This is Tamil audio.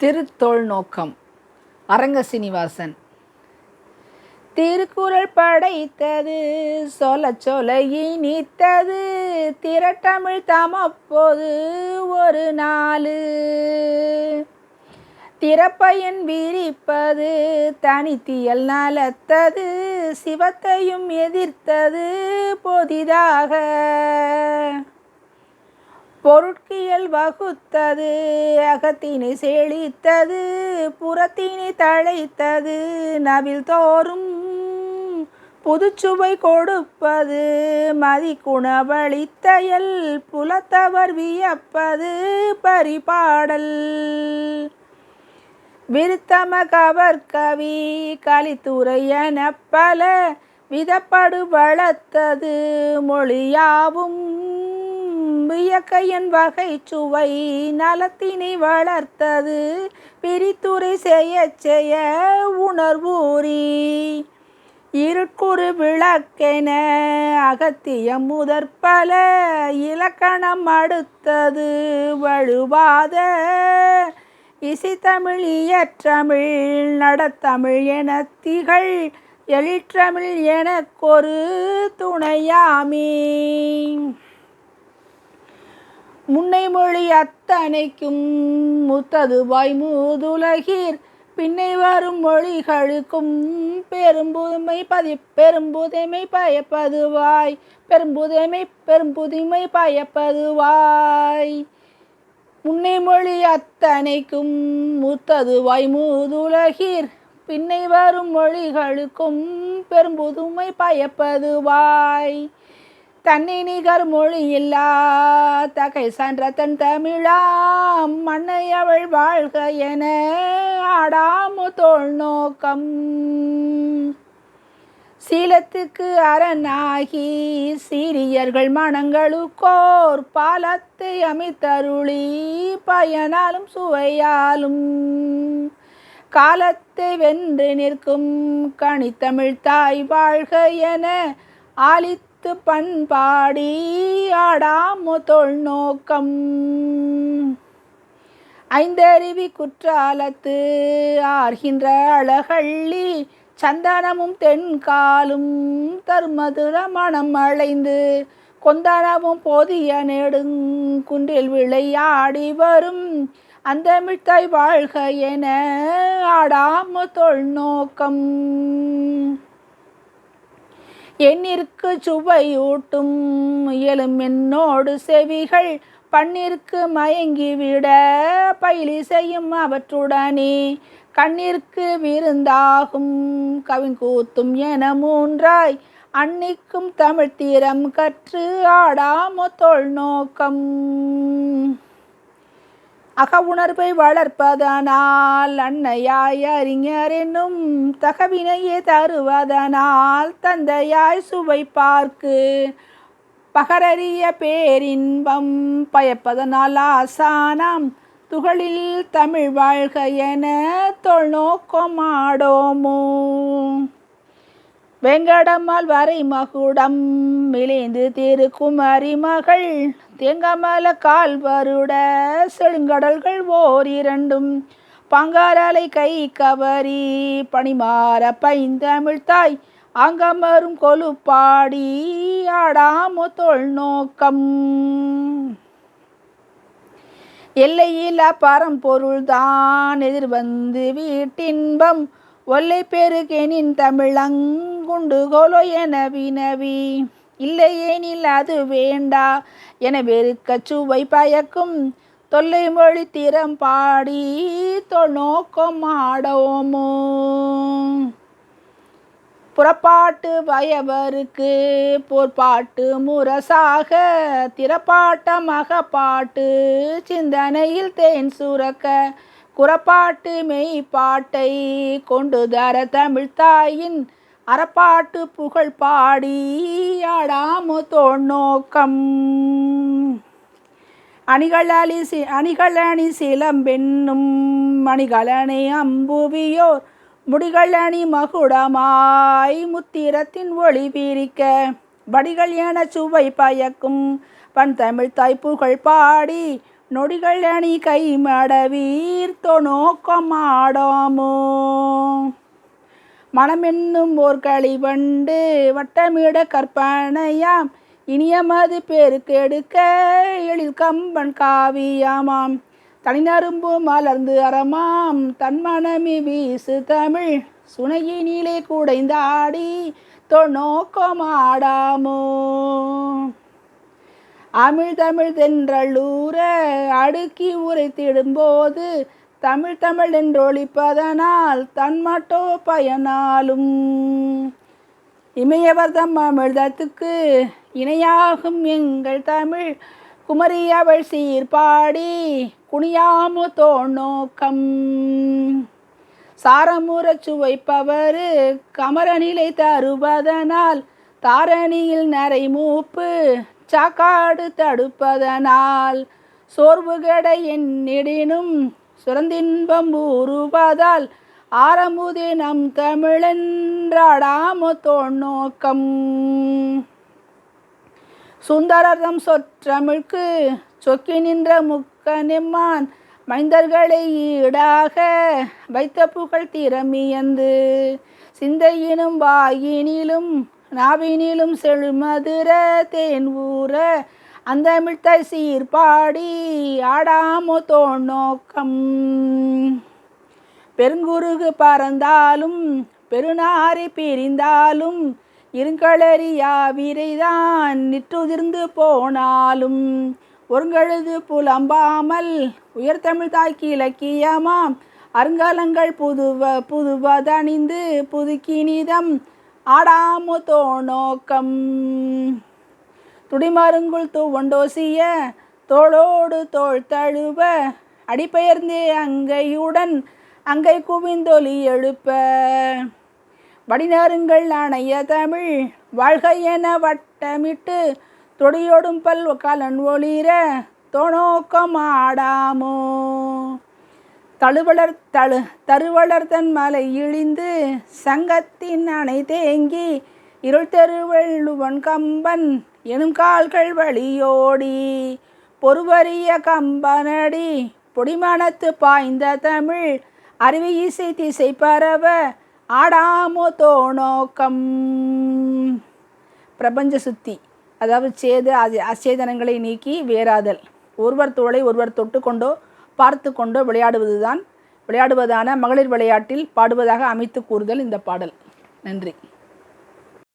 திருத்தோள் நோக்கம் அரங்க சீனிவாசன். திருக்குறள் படைத்தது சொல சொல இனித்தது திரட்டமிழ் தமப்போது ஒரு நாளு. திறப்பயன் விரிப்பது தனித்தியல் நலத்தது சிவத்தையும் எதிர்த்தது பொதிதாக. பொருட்கியல் வகுத்தது அகத்தினை செழித்தது புறத்தினை தழைத்தது நவில் தோறும் புதுச்சுவை கொடுப்பது மதிக்குணவழித்தயல் புலத்தவர் வியப்பது பரிபாடல். விருத்தம கவர் கவி கலித்துறை என பல விதப்படு வளர்த்தது மொழியாவும் வியக்கையன் வகை சுவை நலத்தினை வளர்த்தது. பிரித்துரை செய்ய செய்ய உணர்வூரி இருக்குறு விளக்கென அகத்திய முதற்பல இலக்கணம் அடுத்தது. வழுவாத இசைத்தமிழ் இயற்றமிழ் நடத்தமிழ் என திகழ் எழிற்றமிழ் எனக்கொரு துணையாமே. முன்னை மொழி அத்தனைக்கும் முத்ததுவாய் மூதுலகீர் பின்னை வரும் மொழிகளுக்கும் பெரும்புதுமை பதி பெரும்புதைமை பயப்பதுவாய் பெரும்புதைமை பெரும்புதுமை பயப்பதுவாய் முன்னை மொழி அத்தனைக்கும் முத்ததுவாய் மூதுலகீர் பின்னை வரும் மொழிகளுக்கும் பெரும்புதுமை பயப்பதுவாய் தன்னை நிகர் மொழியில்லா தகை சான்ற தன் தமிழாம் மண்ணை அவள் வாழ்க என ஆடாமு தோல் நோக்கம். சீலத்துக்கு அரணாகி சீரியர்கள் மனங்களுக்கோர் பாலத்தை அமைத்தருளி பயனாலும் சுவையாலும் காலத்தை வென்று நிற்கும் கனித்தமிழ் தாய் வாழ்க என பத்து பண்பாடி ஆடாமு தொல் நோக்கம். ஐந்தருவி குற்றாலத்து ஆர்கின்ற அழகள்ளி சந்தனமும் தென்காலும் தர்மதுர மனம் அழைந்து கொந்தனமும் போதிய நெடுங்குன்றில் விளையாடி வரும் அந்த மிட்டாய் வாழ்க என ஆடாமு தொல் நோக்கம் எண்ணிற்கு சுவையூட்டும் இயலும் என்னோடு செவிகள் பண்ணிற்கு மயங்கிவிட பயிலி செய்யும் அவற்றுடனே கண்ணிற்கு விருந்தாகும் கவிங்கூத்தும் என மூன்றாய் அன்னிக்கும் தமிழ்த்தீரம் கற்று ஆடாமோ தொல் நோக்கம் அக உணர்வை வளர்ப்பதனால் அன்னையாய் அறிஞர் என்னும் தகவினையே தருவதனால் தந்தையாய் சுவை பார்க்கு. பகரறிய பேரின்பம் பயப்பதனால் ஆசானாம் துகளில் தமிழ் வாழ்க என தொழ்நோக்கமாடோமோ வெங்கடம்மாள் வரை மகுடம் மிளிந்து திருக்குமரி மகள் தேங்காமல கால் வருட செழுங்கடல்கள் ஓர் இரண்டும். பங்காரலை கை கவரி பணிமாற பைந்தமிழ்த்தாய் அங்கமரும் கொலுப்பாடி ஆடாமோ தொல் நோக்கம். எல்லையில்லா பரம்பொருள்தான் எதிர்வந்து வீட்டின்பம் ஒல்லை பெருகேனின் தமிழங்குண்டு கோலோ என வினவி. இல்லையேனில் அது வேண்டா என வெறுக்க சுவை பயக்கும் தொல்லை மொழி திறம் பாடி நோக்கம் ஆடோமோ. புறப்பாட்டு வயவருக்கு பொற்பாட்டு முரசாக திறப்பாட்டமாக பாட்டு சிந்தனையில் தேன் சுரக்க குறப்பாட்டு மெய்ப்பாட்டை கொண்டு தர தமிழ்த்தாயின் அறப்பாட்டு புகழ் பாடி ஆடாமு தோணோக்கம் அணிகளி சி அணிகளணி சிலம்பெண்ணும் மணிகளணி அம்புவியோர் முடிகளணி மகுடமாய் முத்திரத்தின் ஒளி பிரிக்க வடிகள் என சுவை பயக்கும் பண் தமிழ் தாய் புகழ் பாடி நொடிகள் அணி கை மடவீர் தொணோக்கமாடாமோ மனமென்னும் ஓர் களிவண்டு வட்டமிட கற்பனையாம். இனியமது பெருக்கெடுக்க எழில் கம்பன் காவியாமாம். தனிநரும்பு மலர்ந்து அறமாம். தன்மனமி வீசு தமிழ். சுனையினிலே குடைந்தாடி நோக்கமாடாமோ அமிழ் தமிழ் தென்றல்லூர அடுக்கி உரைத்திடும்போது தமிழ் தமிழ் என்றொழிப்பதனால் தன்மட்டோ பயனாலும். இமயவர்தம் அமிழ்தத்துக்கு இணையாகும் எங்கள் தமிழ் குமரி அவள் சீர்பாடி குனியாமு தோணோக்கம் சாரமுறச் சுவைப்பவர் கமரநிலை தருவதனால் தாரணியில் நரை மூப்பு சாக்காடு தடுப்பதனால் சோர்வு கெட என்னிடினும் சுரந்தின்பம் உருவதால் ஆரம்புதி நம் தமிழென்றாடாம தோணோக்கம் சுந்தரதம் சொற்றமிழ்க்கு சொக்கி நின்ற முக்கனிம்மான் மைந்தர்களை ஈடாக வைத்த புகழ் திறமியந்து சிந்தையினும் வாயினிலும் நாவினிலும் செழுமதுர தேன் ஊற அந்த மிழ்த்தை சீர்பாடி ஆடாமோ தோணோக்கம் பெருங்குருகு பறந்தாலும் பெருநாரி பிரிந்தாலும் இருங்களறியா விரைதான் நிற்றுதிர்ந்து போனாலும் ஒருங்கழுது புலம்பாமல் உயர்தமிழ் தாய்க்கு இலக்கியமாம் அருங்கலங்கள் புதுவ புதுவதணிந்து புதுக்கினிதம் ஆடாமு தோணோக்கம். துடிமருங்குள் தூவண்டோசிய தோளோடு தோள் தழுவ அடிபெயர்ந்தே அங்கையுடன் அங்கை குவிந்தொலி எழுப்ப. வடிநருங்கள் அணைய தமிழ் வாழ்க என வட்டமிட்டு தொடியோடும் பல் காலன் ஒளிர தோணோக்கம் ஆடாமோ. தழுவளர் தழு தருவளர் தன் மலை இழிந்து சங்கத்தின் அணை தேங்கி இருள் தெருவள்ளுவன் கம்பன் எனும் கால்கள் வழியோடி. பொறுவரிய கம்பனடி பொடிமனத்து பாய்ந்த தமிழ் அருவி இசை திசை பரவ ஆடாமோ தோணோக்கம். பிரபஞ்ச சுத்தி அதாவது சேத அசேதனங்களை நீக்கி வேறாதல். ஒருவர் தோளை ஒருவர் தொட்டுக்கொண்டோ பார்த்து கொண்டு விளையாடுவதுதான் விளையாடுவதான மகளிர் விளையாட்டில் பாடுவதாக அமைத்து கூறுதல் இந்த பாடல். நன்றி.